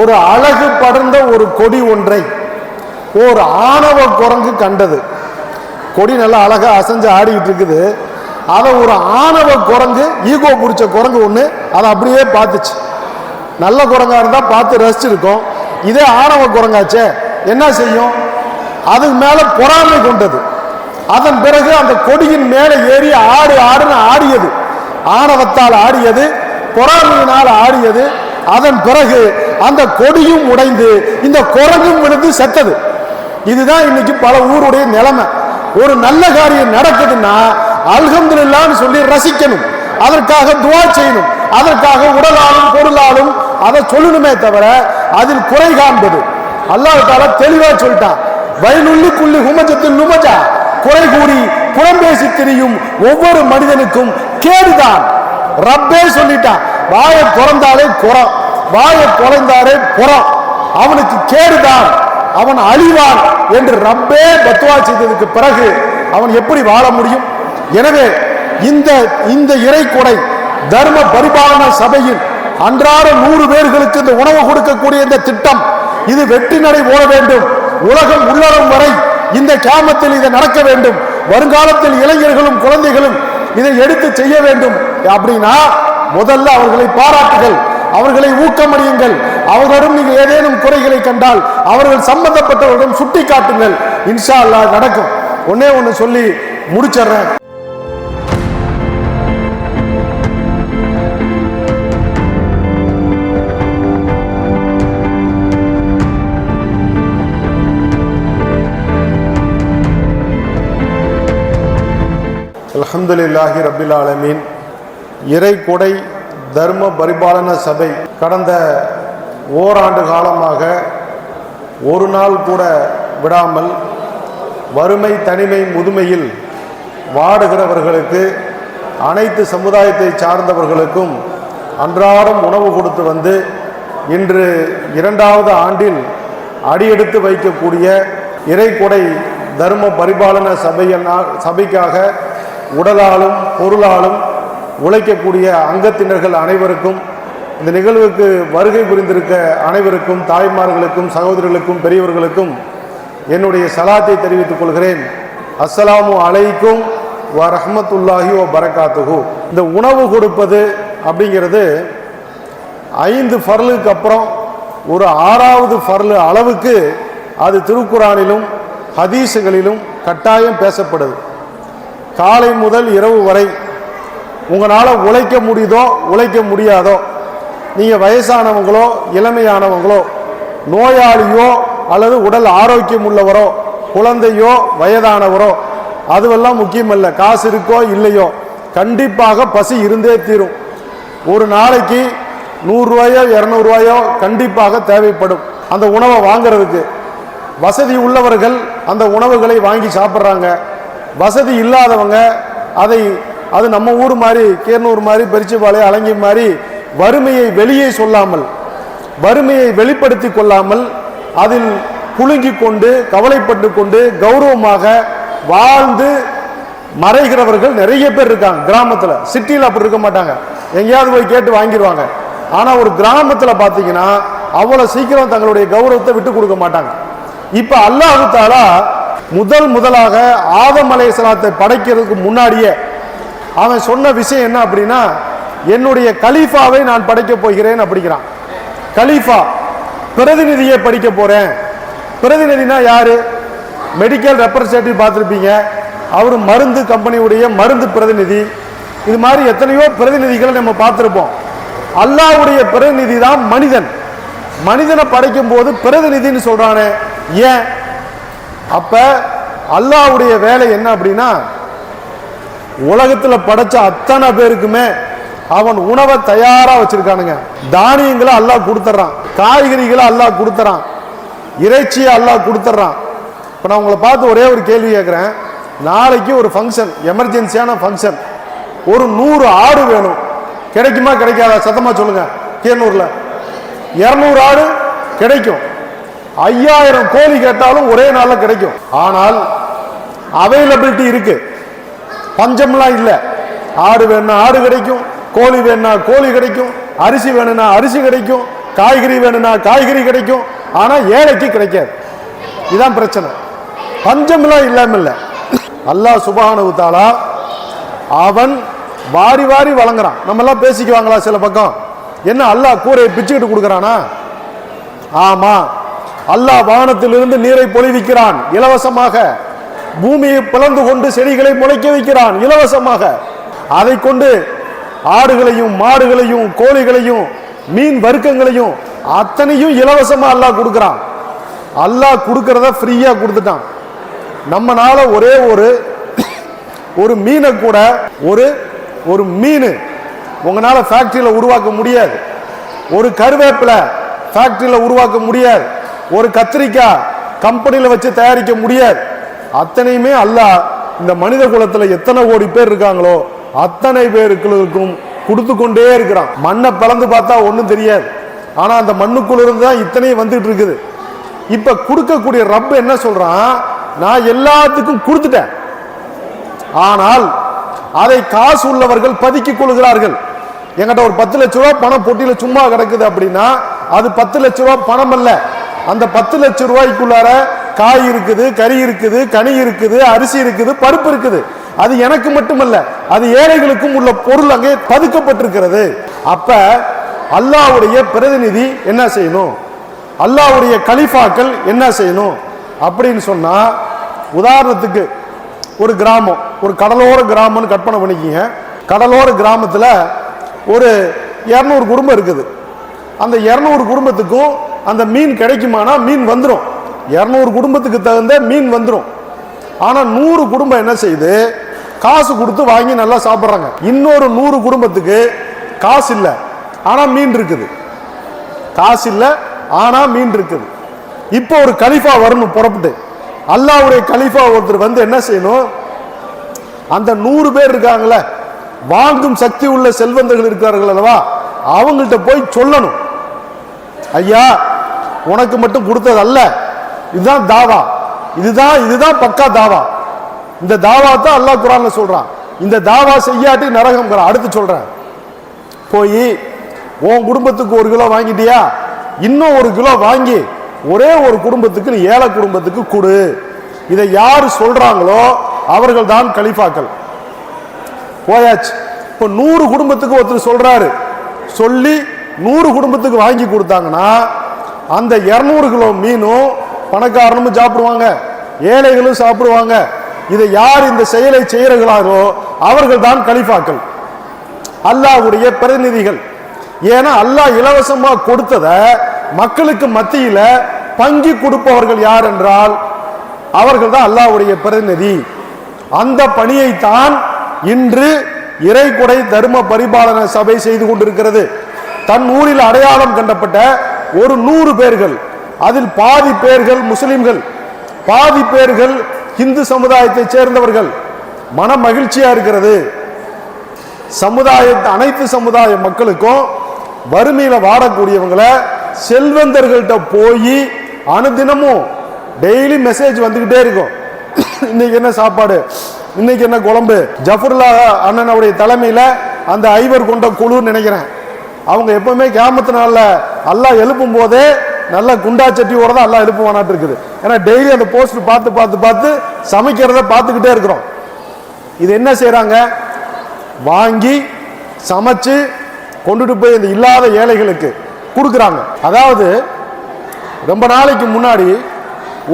ஒரு அழகு படர்ந்த ஒரு கொடி ஒன்றை. ஓர் ஆணவ குரங்கு கண்டது. கொடி நல்லா அழகா அசைஞ்சு ஆடிக்கிட்டு இருக்குது. அதை ஒரு ஆணவ குரங்கு ஈகோ பிடிச்ச குரங்கு ஒன்று அதை அப்படியே பார்த்துச்சு. நல்ல குரங்கா இருந்தால் பார்த்து ரசிச்சிருக்கோம் இதே ஆணவ குரங்காச்சே என்ன செய்யும்? அதுக்கு மேலே பொறாமை கொண்டது. அதன் பிறகு அந்த கொடியின் மேலே ஏறி ஆடு ஆடுன்னு ஆடியது. ஆணவத்தால் ஆடியது பொறாமையினால் ஆடியது அதன் பிறகு அந்த கொடியும் உடைந்து இந்த குரங்கும் விழுந்து செத்தது. இதுதான் இன்னைக்கு பல ஊருடைய நிலைமை. ஒரு நல்ல காரியம் நடக்குதுன்னா அல்ஹம்துல்லான்னு சொல்லி ரசிக்கணும். அதற்காக துவா செய்யணும். அதற்காக உடலாலும் பொருளாலும் அதை சொல்லணுமே தவிர அதில் குறை காண்பது. அல்லாஹ் தெளிவா சொல்லிட்டான். வயலுள்ளி குள்ளி ஹுமஜத்தில் நுமஜா குறை கூறி புறம்பேசி திரியும் ஒவ்வொரு மனிதனுக்கும் கேடுதான். ரப்பே சொல்லிட்டான். வாயை திறந்தாலே குறம் வாயை பிறந்தாலே புறம் அவனுக்கு கேடுதான். அவன் அழிவான் என்று ரப்பே பத்துவா செய்ததுக்கு பிறகு அவன் எப்படி வாழ முடியும்? எனவே இந்த இந்த இறைக்குடை தர்ம பரிபாலன சபையில் அன்றாட நூறு பேர்களுக்கு இந்த உணவு கொடுக்கக்கூடிய இந்த திட்டம் இது வெற்றி நடை ஓட வேண்டும். உலகம் உள்ளடம் வரை இந்த கேமத்தில் இது நடக்க வேண்டும். வருங்காலத்தில் இளைஞர்களும் குழந்தைகளும் இதை எடுத்து செய்ய வேண்டும். அப்படின்னா முதல்ல அவர்களை பாராட்டுகள் அவர்களை ஊக்கமடியுங்கள் அவர்களிடம் நீங்கள் ஏதேனும் குறைகளை கண்டால் அவர்கள் சம்பந்தப்பட்டவர்களிடம் சுட்டி காட்டுங்கள் இன்ஷா அல்லாஹ் நடக்கும். ஒன்னே ஒன்று சொல்லி முடிச்சிடுறேன். அலமதுல்லாஹி ரபில் ஆலமீன். இறை கொடை தர்ம பரிபாலன சபை கடந்த ஓராண்டு காலமாக ஒரு நாள் கூட விடாமல் வறுமை தனிமை முதுமையில் வாடுகிறவர்களுக்கு அனைத்து சமுதாயத்தை சார்ந்தவர்களுக்கும் அன்றாடம் உணவு கொடுத்து வந்து இன்று இரண்டாவது ஆண்டில் அடியெடுத்து வைக்கக்கூடிய இறைகொடை தர்ம பரிபாலன சபையினால் சபைக்காக உடலாலும் பொருளாலும் உழைக்கக்கூடிய அங்கத்தினர்கள் அனைவருக்கும் இந்த நிகழ்வுக்கு வருகை புரிந்திருக்க அனைவருக்கும் தாய்மார்களுக்கும் சகோதரர்களுக்கும் பெரியவர்களுக்கும் என்னுடைய சலாத்தை தெரிவித்துக் கொள்கிறேன். அஸ்ஸலாமு அலைக்கும் வ ரஹமத்துல்லாஹி ஓ பரகாத்துகு இந்த உணவு கொடுப்பது அப்படிங்கிறது ஐந்து ஃபர்லுக்கு அப்புறம் ஒரு ஆறாவது ஃபர்லு அளவுக்கு அது திருக்குறானிலும் ஹதீஸுகளிலும் கட்டாயம் பேசப்படுது. காலை முதல் இரவு வரை உங்களால் உழைக்க முடியுதோ உழைக்க முடியாதோ நீங்கள் வயசானவங்களோ இளமையானவங்களோ நோயாளியோ அல்லது உடல் ஆரோக்கியம் உள்ளவரோ குழந்தையோ வயதானவரோ அதுவெல்லாம் முக்கியமல்ல காசு இருக்கோ இல்லையோ கண்டிப்பாக பசி இருந்தே தீரும். ஒரு நாளைக்கு நூறுரூவாயோ இரநூறுவாயோ கண்டிப்பாக தேவைப்படும். அந்த உணவை வாங்குறதுக்கு. வசதி உள்ளவர்கள் அந்த உணவுகளை வாங்கி சாப்பிட்றாங்க. வசதி இல்லாதவங்க அதை அது நம்ம ஊர் மாதிரி கேர்னூர் மாதிரி பெரிச்சிபாளையம் அலங்கி மாதிரி வறுமையை வெளியே சொல்லாமல் வறுமையை வெளிப்படுத்தி கொள்ளாமல் அதில் புழுங்கி கொண்டு கவலைப்பட்டு கொண்டு கௌரவமாக வாழ்ந்து மறைகிறவர்கள் நிறைய பேர் இருக்காங்க கிராமத்தில். சிட்டியில் அப்படி இருக்க மாட்டாங்க. எங்கேயாவது போய் கேட்டு வாங்கிடுவாங்க ஆனால் ஒரு கிராமத்தில் பார்த்தீங்கன்னா அவ்வளோ சீக்கிரம் தங்களுடைய கௌரவத்தை விட்டு கொடுக்க மாட்டாங்க. இப்போ அல்லாஹு தாலா முதல் முதலாக ஆதம் அலைஹிஸ்ஸலாத்தை படைக்கிறதுக்கு முன்னாடியே அவன் சொன்ன விஷயம் என்ன அப்படின்னா என்னுடைய கலீஃபாவை நான் படைக்க போகிறேன் அப்படிங்கிறான். கலீஃபா பிரதிநிதியை படிக்க போகிறேன் பிரதிநிதினா யார்? மெடிக்கல் ரெப்ரசன்டேட்டிவ் பார்த்துருப்பீங்க. அவர் மருந்து கம்பெனியுடைய மருந்து பிரதிநிதி. இது மாதிரி எத்தனையோ பிரதிநிதிகளை நம்ம பார்த்துருப்போம். அல்லாஹ்வுடைய பிரதிநிதி தான் மனிதன். மனிதனை படைக்கும் போது பிரதிநிதின்னு சொல்கிறானே ஏன்? அப்போ அல்லாவுடைய வேலை என்ன அப்படின்னா உலகத்தில் படைச்ச அத்தனை பேருக்குமே அவன் உணவை தயாரா வச்சிருக்கானுங்க. தானியங்களை அல்லாஹ் கொடுத்துட்றான் காய்கறிகளை அல்லாஹ் கொடுத்துறான் இறைச்சியை அல்லாஹ் கொடுத்துட்றான் இப்போ நான் உங்களை பார்த்து ஒரே ஒரு கேள்வி கேட்குறேன். நாளைக்கு ஒரு ஃபங்க்ஷன் எமர்ஜென்சியான ஃபங்க்ஷன் ஒரு நூறு ஆடு வேணும். கிடைக்குமா கிடைக்காதா? சத்தமாக சொல்லுங்கள் கேனூரில். இரநூறு ஆடு கிடைக்கும். ஐயாயிரம் கோழி கேட்டாலும் ஒரே நாளில் கிடைக்கும். ஆனால் அவைலபிலிட்டி இருக்குது பஞ்சம்லாம் இல்லை. ஆடு வேணும்னா ஆடு கிடைக்கும் கோழி வேணும்னா கோழி கிடைக்கும் அரிசி வேணும்னா அரிசி கிடைக்கும் காய்கறி வேணும்னா காய்கறி கிடைக்கும் ஆனால் ஏழைக்கு கிடைக்காது. இதுதான் பிரச்சனை. பஞ்சம்லாம் இல்லாமல் இல்லை. அல்லாஹ் சுபஹானஹு தஆலா அவன் வாரி வாரி வழங்குறான். நம்மெல்லாம் பேசிக்குவாங்களா சில பக்கம்? என்ன அல்லாஹ் கூரையை பிச்சுக்கிட்டு கொடுக்குறானா? ஆமாம் அல்லாஹ் வானத்திலிருந்து நீரை பொழிவிக்கிறான் இலவசமாக. பூமியை பிளந்து கொண்டு செடிகளை முளைக்க வைக்கிறான் இலவசமாக. அதை கொண்டு ஆடுகளையும் மாடுகளையும் கோழிகளையும் மீன் வர்க்கங்களையும் அத்தனையும் இலவசமா அல்லாஹ் கொடுக்குறான். அல்லாஹ் கொடுக்கறத ஃப்ரீயா கொடுத்துட்டான். நம்மனால ஒரே ஒரு ஒரு மீனை கூட ஒரு ஒரு மீன் உங்களால் ஃபேக்ட்ரியில் உருவாக்க முடியாது. ஒரு கருவேப்பிலை ஃபேக்ட்ரியில் உருவாக்க முடியாது. ஒரு கத்திரிக்காய் கம்பெனியில் வச்சு தயாரிக்க முடியாது. அத்தனையுமே அல்லாஹ் இந்த மனித குலத்துல எத்தனை கோடி பேர் இருக்காங்களோ அத்தனை பேருக்கும் கொடுத்து கொண்டே இருக்கிறான். மண்ணை பிளந்து பார்த்தா ஒன்றும் தெரியாது. ஆனா அந்த மண்ணுக்குள்ளிருந்து தான் இத்தனையும் வந்துட்டு இருக்குது. இப்ப கொடுக்கக்கூடிய ரப் என்ன சொல்றான்? நான் எல்லாத்துக்கும் கொடுத்துட்டேன். ஆனால் அதை காசு உள்ளவர்கள் பதுக்கிக் கொள்கிறார்கள். என்கிட்ட ஒரு பத்து லட்ச ரூபாய் பணம் பொட்டியில சும்மா கிடக்குது அப்படின்னா அது பத்து லட்ச ரூபாய் பணம் அல்ல. அந்த பத்து லட்ச ரூபாய்க்குள்ளார காய் இருக்குது கறி இருக்குது கனி இருக்குது அரிசி இருக்குது பருப்பு இருக்குது. அது எனக்கு மட்டுமல்ல அது ஏழைகளுக்கும் உள்ள பொருள் அங்கே பதுக்கப்பட்டிருக்கிறது அப்ப அல்லாவுடைய பிரதிநிதி என்ன செய்யணும்? அல்லாவுடைய கலிஃபாக்கள் என்ன செய்யணும்? அப்படின்னு சொன்னா உதாரணத்துக்கு ஒரு கிராமம் ஒரு கடலோர கிராமம்னு கற்பனை பண்ணிக்கிங்க. கடலோர கிராமத்தில் ஒரு இரநூறு குடும்பம் இருக்குது. அந்த இரநூறு குடும்பத்துக்கும் அந்த மீன் கிடைக்குமானா மீன் வந்துடும் இரநூறு குடும்பத்துக்கு தகுந்த மீன் வந்துடும் ஆனால் நூறு குடும்பம் என்ன செய்யுது? காசு கொடுத்து வாங்கி நல்லா சாப்பிட்றாங்க. இன்னொரு நூறு குடும்பத்துக்கு காசு இல்லை ஆனால் மீன் இருக்குது. காசு இல்லை ஆனால் மீன் இருக்குது. இப்போ ஒரு கலிஃபா வரணும் புறப்பட்டு அல்லாவுடைய கலிஃபா ஒருத்தர் வந்து என்ன செய்யணும்? அந்த நூறு பேர் இருக்காங்களே வாங்கும் சக்தி உள்ள செல்வந்தர்கள் இருக்கார்கள் அல்லவா? அவங்கள்ட்ட போய் சொல்லணும். ஐயா உனக்கு மட்டும் கொடுத்தது அல்ல இதுதான் தாவா. இதுதான் இதுதான் பக்கா தாவா. இந்த தாவா தான் அல்லாஹ் குரான்ல சொல்றான். இந்த தாவா செய்யாட்டி நரகம் அடுத்து சொல்றேன். போய் உன் குடும்பத்துக்கு ஒரு கிலோ வாங்கிட்டியா? இன்னும் ஒரு கிலோ வாங்கி ஒரே ஒரு குடும்பத்துக்கு நீ ஏழை குடும்பத்துக்கு கொடு. இதை யார் சொல்றாங்களோ அவர்கள் தான் கலிஃபாக்கள். போயாச்சு. இப்போ நூறு குடும்பத்துக்கு ஒருத்தர் சொல்றாரு. சொல்லி நூறு குடும்பத்துக்கு வாங்கி கொடுத்தாங்கன்னா அந்த இரநூறு கிலோ மீனும் பணக்காரனும் சாப்பிடுவாங்க ஏழைகளும் சாப்பிடுவாங்க. இதை யார் இந்த செயலை செய்கிறார்களோ அவர்கள் தான் கலிஃபாக்கள் அல்லாஹ்வுடைய பிரதிநிதிகள். ஏன்னா அல்லாஹ் இலவசமாக கொடுத்தத மக்களுக்கு மத்தியில் பங்கி கொடுப்பவர்கள் யார் என்றால் அவர்கள் தான் அல்லாஹுடைய பிரதிநிதி. அந்த பணியைத்தான் இன்று இறைக்குடை தர்ம பரிபாலன சபை செய்து கொண்டிருக்கிறது. தன் ஊரில் அடையாளம் கண்டப்பட்ட ஒரு நூறு பேர்கள் அதில் பாதி பேர்கள் முஸ்லிம்கள் பாதி பேர்கள் இந்து சமுதாயத்தைச் சேர்ந்தவர்கள். மன மகிழ்ச்சியா இருக்கிறது. சமுதாய அனைத்து சமுதாய மக்களுக்கும் வறுமையில வாடக்கூடியவங்கள செல்வந்தர்கள்ட்ட போய் அனுதினமும் டெய்லி மெசேஜ் வந்துகிட்டே இருக்கும். இன்னைக்கு என்ன சாப்பாடு? இன்னைக்கு என்ன குழம்பு? ஜஃபர்லா அண்ணனுடைய தலைமையில அந்த ஐவர் கொண்ட குழுன்னு நினைக்கிறேன். அவங்க எப்பவுமே கியாமத்து நாளில் அல்லாஹ் எழுப்பும் போதே நல்ல குண்டா சட்டியோட தான் எல்லாம் எழுப்பு வேணாட்டு இருக்குது. ஏன்னா டெய்லி அந்த போஸ்ட் பார்த்து பார்த்து பார்த்து சமைக்கிறத பார்த்துக்கிட்டே இருக்கிறோம். இது என்ன செய்கிறாங்க வாங்கி சமைச்சு கொண்டுட்டு போய் இந்த இல்லாத ஏழைகளுக்கு கொடுக்குறாங்க. அதாவது ரொம்ப நாளைக்கு முன்னாடி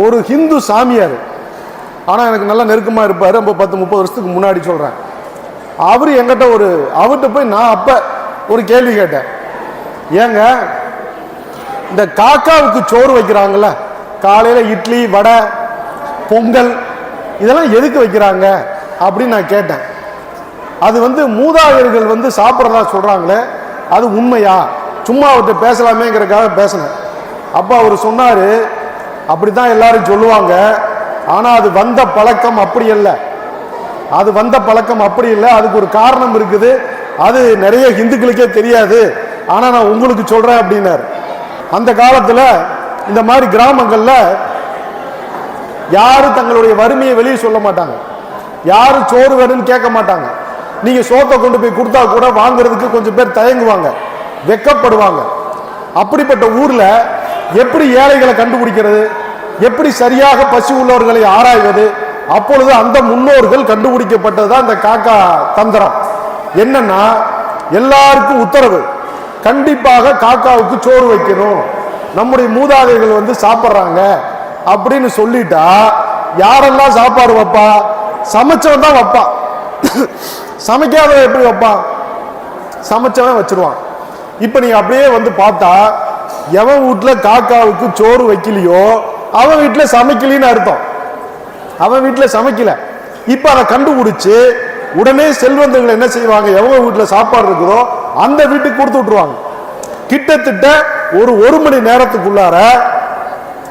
ஒரு ஹிந்து சாமியார் ஆனால் எனக்கு நல்லா நெருக்கமாக இருப்பார் ரொம்ப பத்து முப்பது வருஷத்துக்கு முன்னாடி சொல்கிறேன் அவர் என்கிட்ட ஒரு அவர்கிட்ட போய் நான் அப்போ ஒரு கேள்வி கேட்டேன். ஏங்க இந்த காக்காவுக்கு சோறு வைக்கிறாங்கல்ல காலையில் இட்லி வடை பொங்கல் இதெல்லாம் எதுக்கு வைக்கிறாங்க அப்படின்னு நான் கேட்டேன். அது வந்து மூதாதையர்கள் வந்து சாப்பிட்றதா சொல்கிறாங்களே அது உண்மையா? சும்மா அவர்கிட்ட பேசலாமேங்கிறதுக்காக பேசினேன். அப்போ அவர் சொன்னார் அப்படி தான் எல்லாரும் சொல்லுவாங்க ஆனால் அது வந்த பழக்கம் அப்படி இல்லை. அது வந்த பழக்கம் அப்படி இல்லை. அதுக்கு ஒரு காரணம் இருக்குது. அது நிறைய இந்துக்களுக்கே தெரியாது. ஆனால் நான் உங்களுக்கு சொல்கிறேன் அப்படின்னாரு. அந்த காலத்தில் இந்த மாதிரி கிராமங்களில் யாரும் தங்களுடைய வறுமையை வெளியே சொல்ல மாட்டாங்க. யாரும் சோறு வேணும்னு கேட்க மாட்டாங்க. நீங்கள் சோத்தை கொண்டு போய் கொடுத்தா கூட வாங்குறதுக்கு கொஞ்சம் பேர் தயங்குவாங்க வெக்கப்படுவாங்க. அப்படிப்பட்ட ஊரில் எப்படி ஏழைகளை கண்டுபிடிக்கிறது எப்படி சரியாக பசி உள்ளவர்களை ஆராய்வது அப்பொழுது அந்த முன்னோர்கள் கண்டுபிடிக்கப்பட்டது தான் இந்த காக்கா தந்திரம். என்னன்னா எல்லாருக்கும் உத்தரவு கண்டிப்பாக காக்காவுக்கு சோறு வைக்கணும். நம்முடைய மூதாதைகள் வந்து சாப்பிட்றாங்க அப்படின்னு சொல்லிட்டா யாரெல்லாம் சாப்பாடு வைப்பா? சமைச்சவன் தான் வைப்பான் சமைக்காதவன் எப்படி வைப்பான் சமைச்சவன் வச்சிருவான். இப்போ நீங்கள் அப்படியே வந்து பார்த்தா எவன் வீட்டில் காக்காவுக்கு சோறு வைக்கலையோ அவன் வீட்டில் சமைக்கலின்னு அர்த்தம். அவன் வீட்டில் சமைக்கல. இப்போ அதை கண்டுபிடிச்சு உடனே செல்வந்தர்கள் என்ன செய்வாங்க? எவங்க வீட்டில் சாப்பாடு இருக்குதோ அந்த வீட்டுக்கு கொடுத்து விட்டுருவாங்க. கிட்டத்தட்ட ஒரு ஒரு மணி நேரத்துக்குள்ளார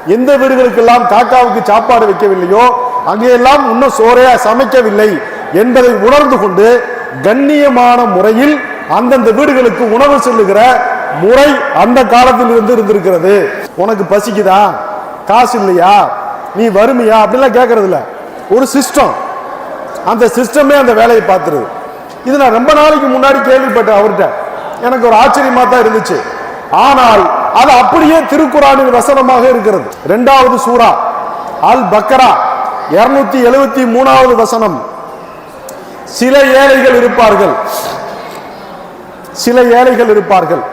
எந்த வீடுகளுக்கெல்லாம் காக்காவுக்கு சாப்பாடு வைக்கவில்லையோ அங்கெல்லாம் இன்னும் சோறையா சமைக்கவில்லை என்பதை உணர்ந்து கொண்டு கண்ணியமான முறையில் அந்தந்த வீடுகளுக்கு உணவு செல்லுகிற முறை அந்த காலத்தில் இருந்து இருந்திருக்கிறது. உனக்கு பசிக்குதா? காசு இல்லையா? நீ வறுமையா? அப்படிலாம் கேட்கறதில்ல ஒரு சிஸ்டம் அந்த சிஸ்டமே அந்த வேலையை பார்த்துருது. இது நான் ரொம்ப நாளைக்கு முன்னாடி கேள்விப்பட்டேன் அவர்கிட்ட. எனக்கு ஒரு ஆச்சரியமா தான் இருந்துச்சு. ஆனால் அது அப்படியே திருக்குறானின் வசனமாக இருக்கிறது. இரண்டாவது சூரா அல் பக்கரா இருநூத்தி எழுபத்தி மூணாவது வசனம். சில ஏழைகள் இருப்பார்கள். சில ஏழைகள் இருப்பார்கள்.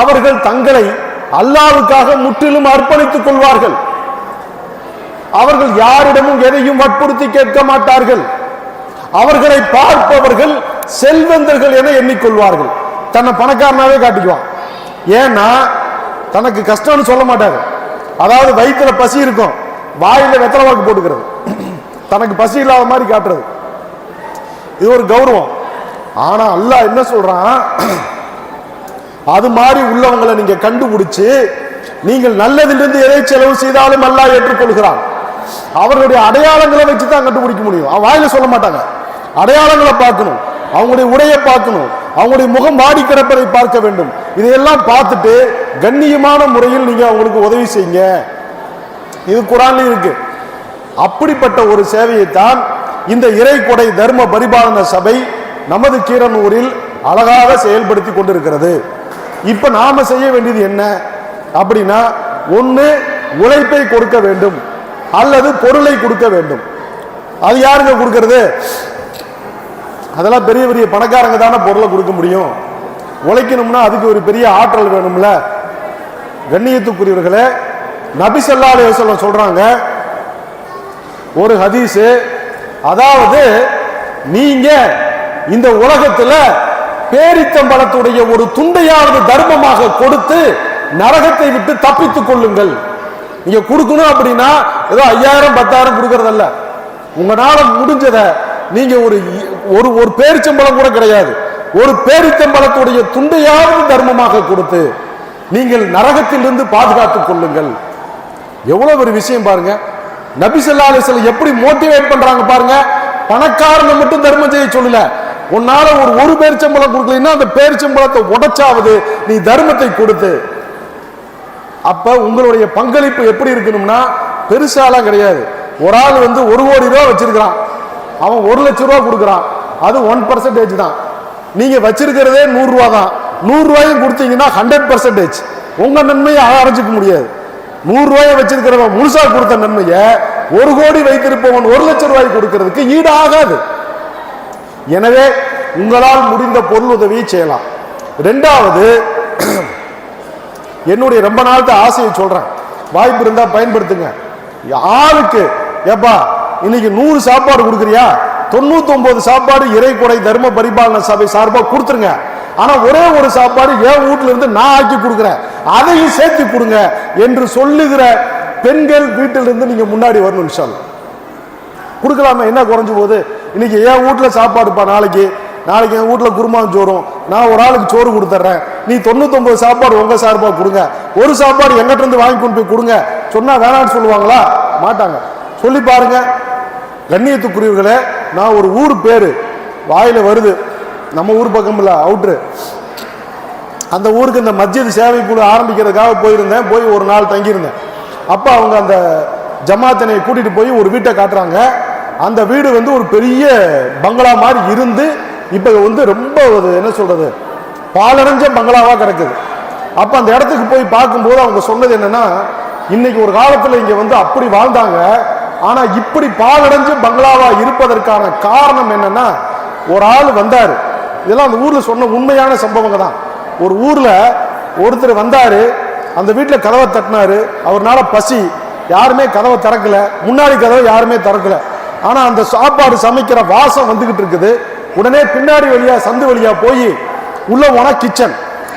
அவர்கள் தங்களை அல்லாவுக்காக முற்றிலும் அர்ப்பணித்துக் கொள்வார்கள். அவர்கள் யாரிடமும் எதையும் வற்புறுத்தி கேட்க மாட்டார்கள். அவர்களை பார்ப்பவர்கள் செல்வந்தர்கள் என எண்ணிக்கொள்வார்கள். தன்னை பணக்காரனாவே காட்டிக்குவான். ஏன்னா தனக்கு கஷ்டம்னு சொல்ல மாட்டாரு. அதாவது வயிற்றுல பசி இருக்கும். வாயில வெத்தலை வாக்கு போட்டுக்கிறது. தனக்கு பசி இல்லாத மாதிரி காட்டுறது. இது ஒரு கௌரவம். ஆனா அல்லாஹ் என்ன சொல்றான்? அது மாதிரி உள்ளவங்களை நீங்க கண்டுபிடிச்சு நீங்கள் நல்லதிலிருந்து எதை செலவு செய்தாலும் அல்லாஹ் ஏற்றுக்கொள்கிறான். அவர்களுடைய அடையாளங்களை வச்சு தான் கண்டுபிடிக்க முடியும். அவன் வாயில சொல்ல மாட்டாங்க. அடையாளங்களை பார்க்கணும். அவங்களுடைய உடையை பார்க்கணும். அவங்களுடைய முகம் வாடி கிடப்பதை பார்க்க வேண்டும். இதையெல்லாம் பார்த்துட்டு கண்ணியமான முறையில் நீங்க அவங்களுக்கு உதவி செய்யுங்க. இது குரான்லயும் இருக்கு. அப்படிப்பட்ட ஒரு சேவையைத்தான் இந்த இறைக்கொடை தர்ம பரிபாலன சபை நமது கீரனூரில் அழகாக செயல்படுத்தி கொண்டிருக்கிறது. இப்ப நாம செய்ய வேண்டியது என்ன? அப்படின்னா ஒன்று உழைப்பை கொடுக்க வேண்டும். அல்லது பொருளை கொடுக்க வேண்டும். அது யாருங்க கொடுக்கறது? அதெல்லாம் பெரிய பெரிய பணக்காரங்க தானே பொருளை கொடுக்க முடியும்? உழைக்கணும்னா அதுக்கு ஒரு பெரிய ஆற்றல் வேணும்ல? கண்ணியத்துக்குரியவர்களே நபி ஸல்லல்லாஹு சொல்றாங்க ஒரு ஹதீஸு அதாவது நீங்க இந்த உலகத்துல பேரித்தம்பலத்துடைய ஒரு துண்டையாவது தர்மமாக கொடுத்து நரகத்தை விட்டு தப்பித்துக் கொள்ளுங்கள். நீங்க கொடுக்கணும் அப்படின்னா ஏதோ ஐயாயிரம் பத்தாயிரம் கொடுக்கறதல்ல. உங்களால முடிஞ்சத நீங்க ஒரு ஒரு ஒரு பேரிச்சம்பழம் கூட கிடையாது. ஒரு பேரிச்சம்பளத்துடைய துண்டையாவது தர்மமாக கொடுத்து நீங்கள் நரகத்திலிருந்து பாதுகாத்துக் கொள்ளுங்கள். எவ்வளவு ஒரு விஷயம் பாருங்க. நபி ஸல்லல்லாஹு எப்படி மோட்டிவேட் பண்றாங்க பாருங்க. பணக்காரங்க மட்டும் தர்மம் செய்ய சொல்லல. உன்னால ஒரு ஒரு பேரிச்சம்பழம் கொடுக்கலன்னா அந்த பேரிச்சம்பழத்தை உடைச்சாவது நீ தர்மத்தை கொடுத்து. அப்ப உங்களுடைய பங்களிப்பு எப்படி இருக்கணும்னா பெருசாலாம் கிடையாது. ஒரு ஆள் வந்து ஒரு கோடி ரூபா வச்சிருக்கிறான். அவன் ஒரு லட்ச ரூபா கொடுக்குறான். அது ஒன் பர்சன்டேஜ் தான். நீங்க வச்சிருக்கிறதே நூறு ரூபா தான். நூறு ரூபாயும் கொடுத்தீங்கன்னா ஹண்ட்ரட் பர்சன்டேஜ் உங்க நன்மையை அரைஞ்சிக்க முடியாது. நூறு ரூபாயை வச்சிருக்கிறவன் முழுசா கொடுத்த நன்மையை ஒரு கோடி வைத்திருப்பவன் ஒரு லட்சம் ரூபாய் கொடுக்கிறதுக்கு ஈடு ஆகாது எனவே உங்களால் முடிந்த பொருள் உதவியை செய்யலாம். ரெண்டாவது என்னுடைய ரொம்ப நாளത്തെ ஆசையை சொல்றேன். வாய்ப்பு இருந்தா பயன்படுத்துங்க. யாருக்கு ஏப்பா இன்னைக்கு நூறு சாப்பாடு கொடுக்குறியா? தொண்ணூத்தி ஒன்பது சாப்பாடு இறை தர்ம பரிபாலன சபை சார்பா கொடுத்துருங்க. ஆனா ஒரே ஒரு சாப்பாடு என் வீட்டுல இருந்து நான் ஆக்கி கொடுக்குறேன். அதையும் சேர்த்து கொடுங்க என்று சொல்லுகிற பெண்கள் வீட்டிலிருந்து நீங்க முன்னாடி வரணும் விஷால் கொடுக்கலாமே என்ன குறைஞ்சு போகுது? இன்னைக்கு என் வீட்டுல சாப்பாடுப்பா நாளைக்கு. நாளைக்கு என் வீட்டுல குருமான் சோறும். நான் ஒரு ஆளுக்கு சோறு கொடுத்துட்றேன். நீ தொண்ணூத்தொன்பது சாப்பாடு உங்க சார்பா கொடுங்க. ஒரு சாப்பாடு எங்கிட்ட இருந்து வாங்கி கொண்டு போய் கொடுங்க. சொன்னா வேணான்னு சொல்லுவாங்களா? மாட்டாங்க. சொல்லி பாருங்க. கண்ணியத்துக்குரியவர்களே நான் ஒரு ஊர் பேர். வாயில் வருது. நம்ம ஊர் பக்கம் அவுட்ரு அந்த ஊருக்கு இந்த மஸ்ஜித் சேவை குழு ஆரம்பிக்கிறதுக்காக போயிருந்தேன். போய் ஒரு நாள் தங்கியிருந்தேன். அப்போ அவங்க அந்த ஜமாத்தினை கூட்டிட்டு போய் ஒரு வீட்டை காட்டுறாங்க. அந்த வீடு வந்து ஒரு பெரிய பங்களா மாதிரி இருந்து இப்போ வந்து ரொம்ப ஒரு என்ன சொல்கிறது பாலடைஞ்ச பங்களாவாக கிடக்குது. அப்போ அந்த இடத்துக்கு போய் பார்க்கும்போது அவங்க சொன்னது என்னென்னா இன்னைக்கு ஒரு காலத்தில் இங்கே வந்து அப்படி வாழ்ந்தாங்க. ஆனா இப்படி பாலடைஞ்சு பங்களாவா இருப்பதற்கான காரணம் என்னன்னா ஒரு ஆள் வந்தார். இதெல்லாம் அந்த ஊர்ல சொன்ன உண்மையான சம்பவங்க தான். ஒரு ஊர்ல ஒருத்தர் வந்தாரு அந்த வீட்டில் கதவை தட்டினாரு. அவர்னால பசி யாருமே கதவை திறக்கல. முன்னாடி கதவை யாருமே திறக்கல. ஆனா அந்த சாப்பாடு சமைக்கிற வாசம் வந்துகிட்டு இருக்குது. உடனே பின்னாடி வழியா சந்து வழியா போய் உள்ள போனா கிச்சன்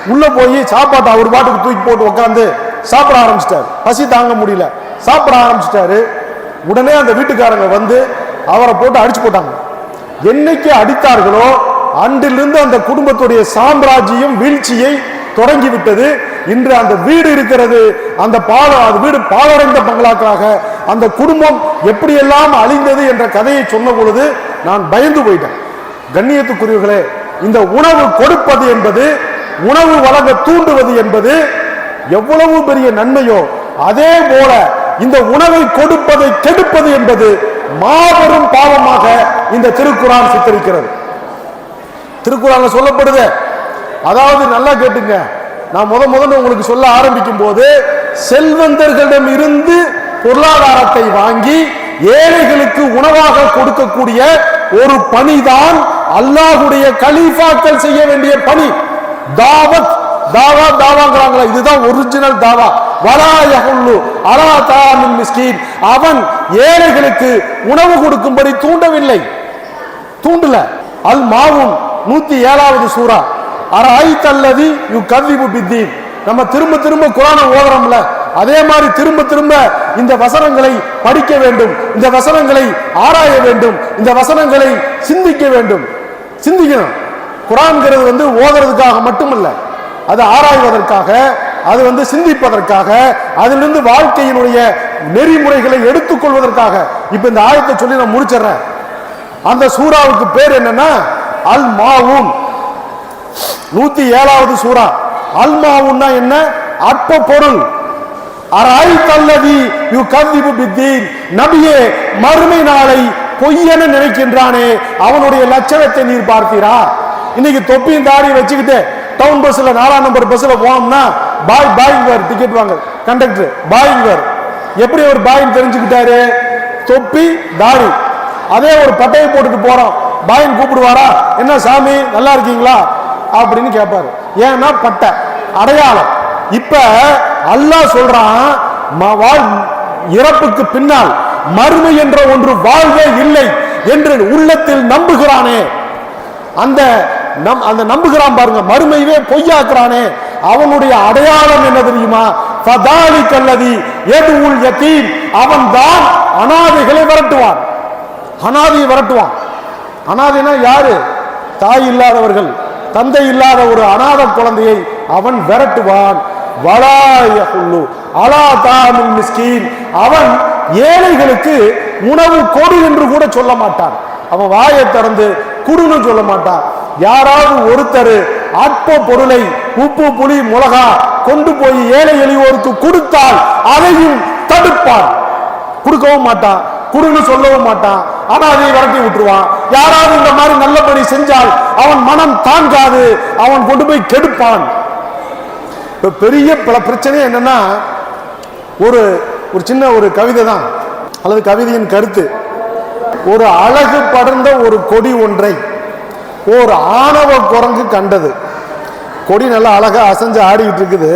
உள்ள போய் சாப்பாட்டை அவர் பாட்டுக்கு தூக்கி போட்டு உட்காந்து சாப்பிட ஆரம்பிச்சிட்டாரு. பசி தாங்க முடியல. சாப்பிட ஆரம்பிச்சிட்டாரு. உடனே அந்த வீட்டுக்காரங்க வந்து அவரை போட்டு அடிச்சு போட்டாங்க. என்னைக்கு அடித்தார்களோ அன்றிலிருந்து அந்த குடும்பத்துடைய சாம்ராஜ்யம் வீழ்ச்சியை தொடங்கி விட்டது இன்று அந்த வீடு இருக்கிறது அந்த பால அது வீடு பாலடைந்த பங்களாக்களாக அந்த குடும்பம் எப்படியெல்லாம் அழிந்தது என்ற கதையை சொன்ன பொழுது நான் பயந்து போயிட்டேன். கண்ணியத்துக்குரியவர்களே இந்த உணவு கொடுப்பது என்பது உணவு வழங்க தூண்டுவது என்பது எவ்வளவு பெரிய நன்மையோ அதே போல இந்த உணவை கொடுப்பதை கெடுப்பது என்பது மாபெரும் பாவமாக இந்த திருக்குறான் சித்தரிக்கிறது. திருக்குறான் சொல்லப்படுது. அதாவது நல்லா கேட்டுங்க. நான் முத முதல்ல உங்களுக்கு சொல்ல ஆரம்பிக்கும் போது செல்வந்தர்களிடம் இருந்து பொருளாதாரத்தை வாங்கி ஏழைகளுக்கு உணவாக கொடுக்கக்கூடிய ஒரு பணிதான் அல்லாஹுடைய கலீஃபாக்கள் செய்ய வேண்டிய பணி. தாவத் தாவா தாவாங்கிறாங்களா? இதுதான் ஒரிஜினல் தாவா. வலா அலா தாமின் மிஸ்கீன். அவன் ஏழைகளுக்கு உணவு கொடுக்கும்படி தூண்டவில்லை. தூண்டல. அல் மாவும் நூத்தி ஏழாவது சூரா அரை தல்லதி யு கதிபு பித்தீன். நம்ம திரும்ப திரும்ப குரானை ஓதுறோம்ல. அதே மாதிரி திரும்ப திரும்ப இந்த வசனங்களை படிக்க வேண்டும். இந்த வசனங்களை ஆராய வேண்டும். இந்த வசனங்களை சிந்திக்க வேண்டும். சிந்திக்கணும். குரான்ங்கிறது வந்து ஓதுறதுக்காக மட்டுமல்ல. அது ஆராய்வதற்காக அது வந்து சிந்திப்பதற்காக அதிலிருந்து வாழ்க்கையினுடைய நெறிமுறைகளை எடுத்துக்கொள்வதற்காக. இப்ப இந்த ஆயத்தை சொல்லி நான் முடிச்சிடுறேன். அந்த சூறாவுக்கு பேர் என்னன்னா அல் மாவுன் நூத்தி ஏழாவது சூறா. அல் மாவுன்னா என்ன? அற்ப பொருள். அராய் தல்லதி யூ கந்திபு பித்தீன். நபியே மறுமை நாளை பொய்யென நினைக்கின்றானே அவனுடைய லட்சணத்தை நீர் பார்த்தீரா? இன்னைக்கு தொப்பியும் தாடி வச்சுக்கிட்டு டவுன் பஸ்ல நாலாம் நம்பர் பஸ்ல போனோம்னா பாய் பாய்ங்கார் டிக்கெட் வாங்க. கண்டக்டர் பாய்ங்கார் எப்படி ஒரு பாயின் தெரிஞ்சுக்கிட்டாரு? தொப்பி தாடி. அதே ஒரு பட்டையை போட்டுட்டு போறோம் பாயின் கூப்பிடுவாரா? என்ன சாமி நல்லா இருக்கீங்களா? அப்படின்னு கேட்பாரு ஏன்னா பட்டை. அடையாளம். இப்ப அல்லாஹ் சொல்றான் வாழ் இறப்புக்கு பின்னால் மறுமை என்ற ஒன்று வாழ்வே இல்லை என்று உள்ளத்தில் நம்புகிறானே. அந்த நம் அந்த நம்புகிறான் பாருங்க மறுமையவே பொய்யாக்குறானே. அவனுடைய அடையாளம் என்ன தெரியுமா? பதாலி கல்லதி எது உள் யத்தீம் அவன் தான் அனாதைகளை விரட்டுவான். அனாதையை விரட்டுவான். அனாதைனா யாரு? தாய் இல்லாதவர்கள். தந்தை இல்லாத ஒரு அனாதை குழந்தையை அவன் விரட்டுவான். வலாயகுல்லு அலா தாமில் மிஸ்கீன். அவன் ஏழைகளுக்கு உணவு கொடு என்று கூட சொல்ல மாட்டான். அவன் வாயை திறந்து குடுன்னு சொல்ல மாட்டான். யாராவது ஒருத்தர் அற்ப பொருளை உப்பு புளி மிளகா கொண்டு போய் ஏழை எளியோருக்கு கொடுத்தால் அதையும் தடுப்பான். கொடுக்கவும் மாட்டான். குடுன்னு சொல்லவும் மாட்டான். ஆனா அதை விரட்டி விட்டுருவான். யாராவது இந்த மாதிரி நல்லபடி செஞ்சால் அவன் மனம் தாங்காது. அவன் கொண்டு போய் கெடுப்பான். இப்ப பெரிய பல பிரச்சனை என்னன்னா ஒரு ஒரு சின்ன ஒரு கவிதை தான். அல்லது கவிதையின் கருத்து. ஒரு அழகு படர்ந்த ஒரு கொடி ஒன்றை ஒரு ஆணவ குரங்கு கண்டது. கொடி நல்லா அழகா அசைஞ்சு ஆடிக்கிட்டு இருக்குது.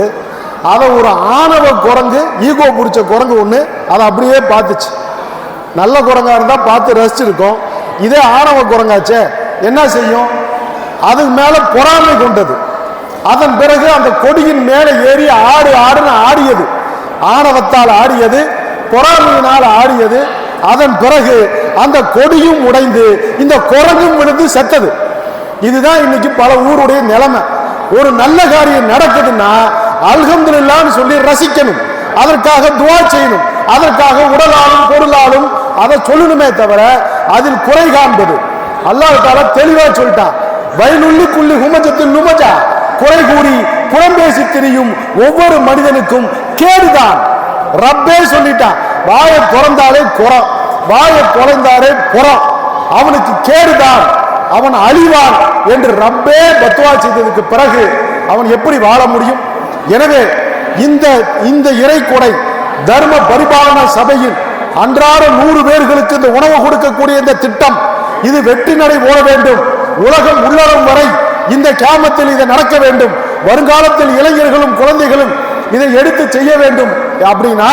அதை ஒரு ஆணவ குரங்கு ஈகோ பிடிச்ச குரங்கு ஒன்று அதை அப்படியே பார்த்துச்சு. நல்ல குரங்கா இருந்தா பார்த்து ரசிச்சிருக்கோம் இதே ஆணவ குரங்காச்சே என்ன செய்யும்? அதுக்கு மேல பொறாமை கொண்டது. அதன் பிறகு அந்த கொடியின் மேலே ஏறி ஆடு ஆடுன்னு ஆடியது. ஆணவத்தால் ஆடியது பொறாமையினால் ஆடியது. அதன் பிறகு அந்த கொடியும் உடைந்து இந்த குரங்கும் விழுந்து செத்தது. இதுதான் இன்னைக்கு பல ஊருடைய நிலைமை. ஒரு நல்ல காரியம் நடக்குதுன்னா அல்ஹம்துல்லான்னு சொல்லி ரசிக்கணும். அதற்காக துவா செய்யணும். அதற்காக உடலாலும் பொருளாலும் அதை சொல்லணுமே தவிர அதில் குறை காண்பது. அல்லாஹ் தாலா தெளிவா சொல்லிட்டான் வயலுள்ளி குள்ளி ஹுமஜத்தில் நுமஜா குறை கூறி புறம்பேசி திரியும் ஒவ்வொரு மனிதனுக்கும் கேடுதான். ரப்பே சொல்லிட்டான் வாயை திறந்தாலே குறம் வாயை குறைந்தாலே புறம். அவனுக்கு கேடுதான். அவன் அழிவான் என்று ரப்பே பத்துவா செய்ததுக்கு பிறகு அவன் எப்படி வாழ முடியும்? எனவே இந்த இந்த இறை கொடை தர்ம பரிபாலன சபையில் அன்றாட நூறு பேர்களுக்கு இந்த உணவு கொடுக்கக்கூடிய இந்த திட்டம் இது வெற்றி நடை ஓட வேண்டும். உலகம் உள்ளடம் வரை இந்த கிராமத்தில் இது நடக்க வேண்டும். வருங்காலத்தில் இளைஞர்களும் குழந்தைகளும் இதை எடுத்து செய்ய வேண்டும். அப்படின்னா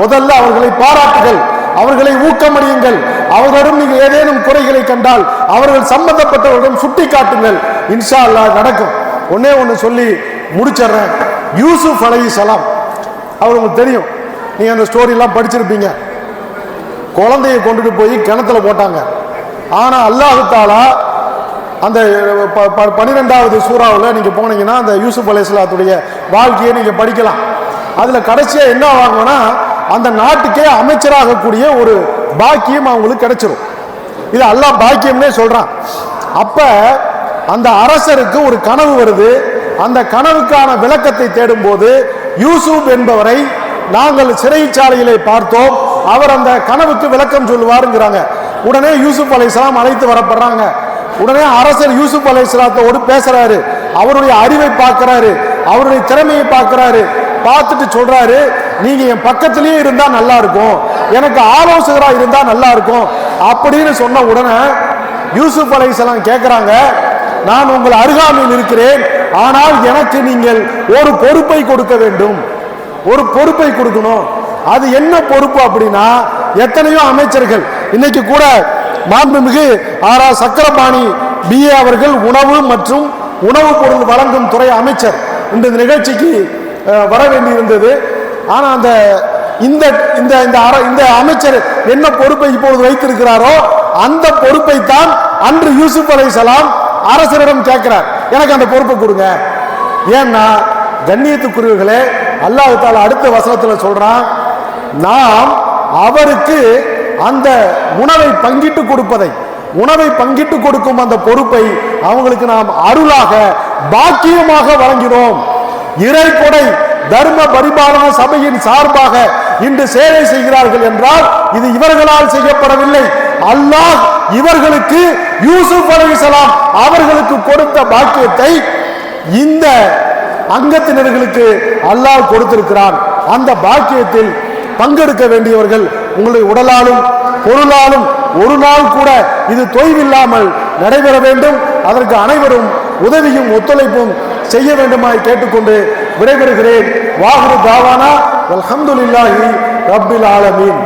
முதல்ல அவர்களை பாராட்டுகள். அவர்களை ஊக்கமடியுங்கள் அவர்களிடம் நீங்கள் ஏதேனும் குறைகளை கண்டால் அவர்கள் சம்பந்தப்பட்டவர்களிடம் சுட்டி காட்டுங்கள் இன்ஷா அல்லாஹ் நடக்கும். ஒன்னே ஒன்று சொல்லி முடிச்சிடுறேன். யூசுப் அலைஹிஸ்ஸலாம் அவர் உங்களுக்கு தெரியும். நீங்கள் அந்த ஸ்டோரிலாம் படிச்சிருப்பீங்க. குழந்தையை கொண்டுட்டு போய் கிணத்துல போட்டாங்க. ஆனால் அல்லாஹு தாலா அந்த ப- ப- பன்னிரெண்டாவது சூறாவில் நீங்கள் போனீங்கன்னா அந்த யூசுப் அலைஹிஸ்ஸலாத்துடைய வாழ்க்கையை நீங்கள் படிக்கலாம். அதில் கடைசியாக என்ன ஆகும்னா அந்த நாட்டுக்கே அமைச்சராகக்கூடிய ஒரு பாக்கியம் அவங்களுக்கு கிடைச்சிரும். இது அல்லாஹ் பாக்கியம்னே சொல்றான். அப்ப அந்த அரசருக்கு ஒரு கனவு வருது. அந்த கனவுக்கான விளக்கத்தை தேடும்போது யூசுப் என்பவரை நாங்கள் சிறைச்சாலையிலே பார்த்தோம். அவர் அந்த கனவுக்கு விளக்கம் சொல்லுவாருங்கிறாங்க. உடனே யூசுப் அலைஹிஸ்ஸலாம் அழைத்து வரப்படுறாங்க. உடனே அரசர் யூசுப் அலைஹிஸ்ஸலாத்தோடு பேசுறாரு. அவருடைய அறிவை பார்க்கறாரு. அவருடைய திறமையை பார்க்கிறாரு. பார்த்துட்டு சொல்றாரு. நீங்க என் பக்கத்திலேயே இருந்தா நல்லா இருக்கும் எனக்கு ஆலோசகரா இருந்தா நல்லா இருக்கும் அப்படின்னு சொன்ன உடனே யூசுப் அலைசலாம் கேட்கிறாங்க நான் உங்கள் அருகாமையில் இருக்கிறேன். ஆனால் எனக்கு நீங்கள் ஒரு பொறுப்பை கொடுக்க வேண்டும். ஒரு பொறுப்பை கொடுக்கணும். அது என்ன பொறுப்பு அப்படின்னா எத்தனையோ அமைச்சர்கள் இன்னைக்கு கூட மாண்புமிகு ஆரா சக்கரபாணி பிஏ அவர்கள் உணவு மற்றும் உணவுப் பொருள் வழங்கும் துறை அமைச்சர். இந்த நிகழ்ச்சிக்கு வர வேண்டியிருந்தது. ஆனா அந்த இந்த இந்த இந்த இந்த அமைச்சர் என்ன பொறுப்பை இப்பொழுது வைத்திருக்கிறாரோ அந்த பொறுப்பை தான் அன்று யூசுப் அலைஹிஸ்ஸலாம் அரசரிடம் கேட்கிறார். எனக்கு அந்த பொறுப்பை கொடுங்க. ஏன்னா கண்ணியத்துக்குரியவர்களே அல்லாஹ் அடுத்த வசனத்தில் சொல்றான் நாம் அவருக்கு அந்த உணவை பங்கிட்டு கொடுப்பதை உணவை பங்கிட்டு கொடுக்கும் அந்த பொறுப்பை அவங்களுக்கு நாம் அருளாக பாக்கியமாக வழங்கினோம். இறை கொடை தர்ம பரிபாலன சபையின் சார்பாக இன்று சேவை செய்கிறார்கள் என்றால் இது இவர்களால் செய்யப்படவில்லை. அல்லாஹ் இவர்களுக்கு யூசுப் அலிசலாம் அவர்களுக்கு கொடுத்த பாக்கியத்தை இந்த அங்கத்தினர்களுக்கு அல்லாஹ் கொடுத்திருக்கிறான். அந்த பாக்கியத்தில் பங்கெடுக்க வேண்டியவர்கள் உங்களுடைய உடலாலும் பொருளாலும் ஒரு நாள் கூட இது தொய்வில்லாமல் நடைபெற வேண்டும். அதற்கு அனைவரும் உதவியும் ஒத்துழைப்பும் செய்ய வேண்டுமாய் கேட்டுக்கொண்டு விடைபெறுகிறேன். வாகுரு தாவானா அல்ஹம்துலில்லாஹி ரபில் ஆலமீன்.